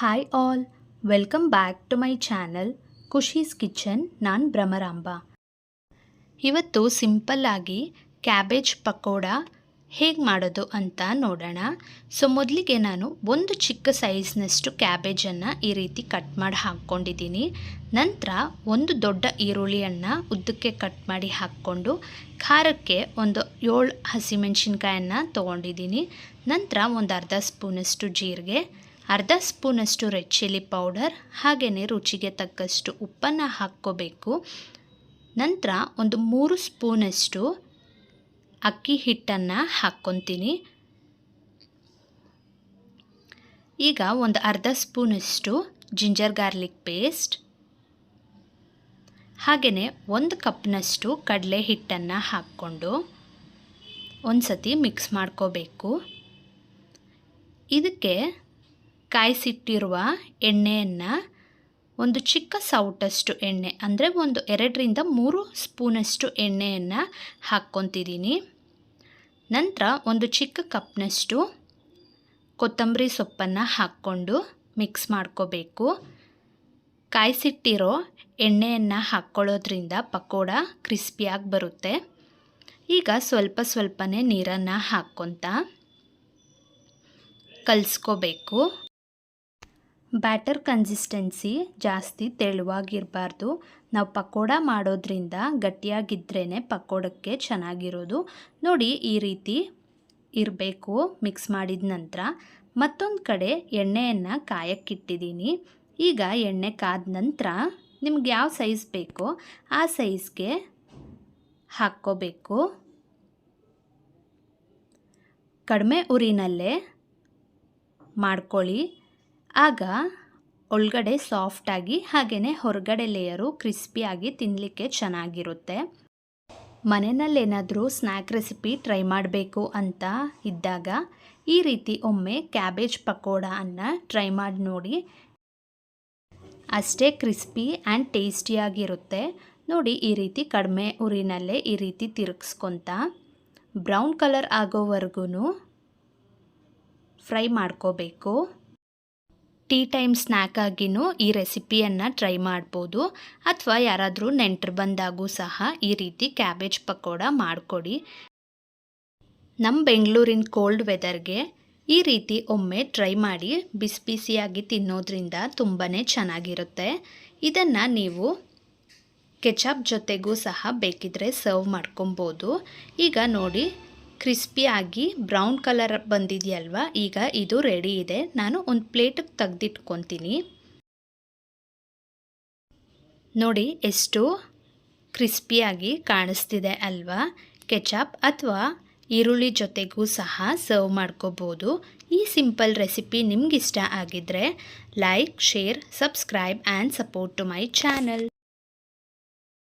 Hi all welcome back to my channel Khushi's kitchen ನಾನು ಭ್ರಮರಾಂಬ ಇವತ್ತು ಸಿಂಪಲ್ಲಾಗಿ ಕ್ಯಾಬೇಜ್ ಪಕೋಡ ಹೇಗೆ ಮಾಡೋದು ಅಂತ ನೋಡೋಣ ಸೊ ಮೊದಲಿಗೆ ನಾನು ಒಂದು ಚಿಕ್ಕ ಸೈಜ್ನಷ್ಟು ಕ್ಯಾಬೇಜನ್ನು ಈ ರೀತಿ ಕಟ್ ಮಾಡಿ ಹಾಕ್ಕೊಂಡಿದ್ದೀನಿ ನಂತರ ಒಂದು ದೊಡ್ಡ ಈರುಳ್ಳಿಯನ್ನು ಉದ್ದಕ್ಕೆ ಕಟ್ ಮಾಡಿ ಹಾಕ್ಕೊಂಡು ಖಾರಕ್ಕೆ ಒಂದು ಏಳು ಹಸಿಮೆಣಸಿನ್ಕಾಯನ್ನು ತೊಗೊಂಡಿದ್ದೀನಿ ನಂತರ ಒಂದು ಅರ್ಧ ಸ್ಪೂನಷ್ಟು ಜೀರಿಗೆ ಅರ್ಧ ಸ್ಪೂನಷ್ಟು ರೆಡ್ ಚಿಲ್ಲಿ ಪೌಡರ್ ಹಾಗೆಯೇ ರುಚಿಗೆ ತಕ್ಕಷ್ಟು ಉಪ್ಪನ್ನು ಹಾಕ್ಕೋಬೇಕು. ನಂತರ ಒಂದು ಮೂರು ಸ್ಪೂನಷ್ಟು ಅಕ್ಕಿ ಹಿಟ್ಟನ್ನು ಹಾಕ್ಕೊತೀನಿ. ಈಗ ಒಂದು ಅರ್ಧ ಸ್ಪೂನಷ್ಟು ಜಿಂಜರ್ ಗಾರ್ಲಿಕ್ ಪೇಸ್ಟ್. ಹಾಗೆಯೇ ಒಂದು ಕಪ್ನಷ್ಟು ಕಡಲೆ ಹಿಟ್ಟನ್ನು ಹಾಕ್ಕೊಂಡು ಒಂದು ಸತಿ ಮಿಕ್ಸ್ ಮಾಡ್ಕೋಬೇಕು. ಇದಕ್ಕೆ ಕಾಯಿಸಿಟ್ಟಿರುವ ಎಣ್ಣೆಯನ್ನು ಒಂದು ಚಿಕ್ಕ ಸೌಟಷ್ಟು ಎಣ್ಣೆ, ಅಂದರೆ ಒಂದು ಎರಡರಿಂದ ಮೂರು ಸ್ಪೂನಷ್ಟು ಎಣ್ಣೆಯನ್ನು ಹಾಕ್ಕೊತಿದ್ದೀನಿ. ನಂತರ ಒಂದು ಚಿಕ್ಕ ಕಪ್ನಷ್ಟು ಕೊತ್ತಂಬರಿ ಸೊಪ್ಪನ್ನು ಹಾಕ್ಕೊಂಡು ಮಿಕ್ಸ್ ಮಾಡ್ಕೋಬೇಕು. ಕಾಯಿಸಿಟ್ಟಿರೋ ಎಣ್ಣೆಯನ್ನು ಹಾಕ್ಕೊಳ್ಳೋದ್ರಿಂದ ಪಕೋಡ ಕ್ರಿಸ್ಪಿಯಾಗಿ ಬರುತ್ತೆ. ಈಗ ಸ್ವಲ್ಪ ಸ್ವಲ್ಪನೇ ನೀರನ್ನು ಹಾಕ್ಕೊತ ಕಲಿಸ್ಕೋಬೇಕು. ಬ್ಯಾಟರ್ ಕನ್ಸಿಸ್ಟೆನ್ಸಿ ಜಾಸ್ತಿ ತೆಳುವಾಗಿರಬಾರ್ದು. ನಾವು ಪಕೋಡ ಮಾಡೋದ್ರಿಂದ ಗಟ್ಟಿಯಾಗಿದ್ರೇ ಪಕೋಡಕ್ಕೆ ಚೆನ್ನಾಗಿರೋದು. ನೋಡಿ ಈ ರೀತಿ ಇರಬೇಕು ಮಿಕ್ಸ್ ಮಾಡಿದ ನಂತರ. ಮತ್ತೊಂದು ಕಡೆ ಎಣ್ಣೆಯನ್ನು ಕಾಯಕ್ಕಿಟ್ಟಿದ್ದೀನಿ. ಈಗ ಎಣ್ಣೆ ಕಾದ ನಂತರ ನಿಮ್ಗೆ ಯಾವ ಸೈಜ್ ಬೇಕೋ ಆ ಸೈಜ್ಗೆ ಹಾಕ್ಕೋಬೇಕು. ಕಡಿಮೆ ಉರಿನಲ್ಲೇ ಮಾಡ್ಕೊಳ್ಳಿ. ಆಗ ಒಳಗಡೆ ಸಾಫ್ಟಾಗಿ ಹಾಗೆಯೇ ಹೊರಗಡೆ ಲೇಯರು ಕ್ರಿಸ್ಪಿಯಾಗಿ ತಿನ್ನಲಿಕ್ಕೆ ಚೆನ್ನಾಗಿರುತ್ತೆ. ಮನೆಯಲ್ಲೇನಾದರೂ ಸ್ನ್ಯಾಕ್ ರೆಸಿಪಿ ಟ್ರೈ ಮಾಡಬೇಕು ಅಂತ ಇದ್ದಾಗ ಈ ರೀತಿ ಒಮ್ಮೆ ಕ್ಯಾಬೇಜ್ ಪಕೋಡ ಅನ್ನು ಟ್ರೈ ಮಾಡಿ ನೋಡಿ. ಅಷ್ಟೇ ಕ್ರಿಸ್ಪಿ ಆ್ಯಂಡ್ ಟೇಸ್ಟಿಯಾಗಿರುತ್ತೆ ನೋಡಿ ಈ ರೀತಿ ಕಡಿಮೆ ಉರಿನಲ್ಲೇ ಈ ರೀತಿ ತಿರುಗಿಸ್ಕೊತ. ಬ್ರೌನ್ ಕಲರ್ ಆಗೋವರೆಗೂ ಫ್ರೈ ಮಾಡ್ಕೋಬೇಕು. ಟೀ ಟೈಮ್ ಸ್ನ್ಯಾಕ್ ಆಗಿನೂ ಈ ರೆಸಿಪಿಯನ್ನು ಟ್ರೈ ಮಾಡ್ಬೋದು. ಅಥವಾ ಯಾರಾದರೂ ನೆಂಟರು ಬಂದಾಗೂ ಸಹ ಈ ರೀತಿ ಕ್ಯಾಬೇಜ್ ಪಕೋಡ ಮಾಡಿಕೊಡಿ. ನಮ್ಮ ಬೆಂಗಳೂರಿನ ಕೋಲ್ಡ್ ವೆದರ್ಗೆ ಈ ರೀತಿ ಒಮ್ಮೆ ಟ್ರೈ ಮಾಡಿ ಬಿಸಿ ಬಿಸಿಯಾಗಿ ತಿನ್ನೋದ್ರಿಂದ ತುಂಬಾ ಚೆನ್ನಾಗಿರುತ್ತೆ. ಇದನ್ನು ನೀವು ಕೆಚಪ್ ಜೊತೆಗೂ ಸಹ ಬೇಕಿದ್ರೆ ಸರ್ವ್ ಮಾಡ್ಕೊಬೋದು. ಈಗ ನೋಡಿ ಕ್ರಿಸ್ಪಿಯಾಗಿ ಬ್ರೌನ್ ಕಲರ್ ಬಂದಿದೆಯಲ್ವ? ಈಗ ಇದು ರೆಡಿ ಇದೆ. ನಾನು ಒಂದು ಪ್ಲೇಟಿಗೆ ತೆಗೆದಿಟ್ಕೊತೀನಿ. ನೋಡಿ, ಎಷ್ಟು ಕ್ರಿಸ್ಪಿಯಾಗಿ ಕಾಣಿಸ್ತಿದೆ ಅಲ್ವಾ? ಕೆಚಪ್ ಅಥವಾ ಈರುಳ್ಳಿ ಜೊತೆಗೂ ಸಹ ಸರ್ವ್ ಮಾಡ್ಕೋಬೋದು. ಈ ಸಿಂಪಲ್ ರೆಸಿಪಿ ನಿಮಗಿಷ್ಟ ಆಗಿದ್ದರೆ like share subscribe and support to my channel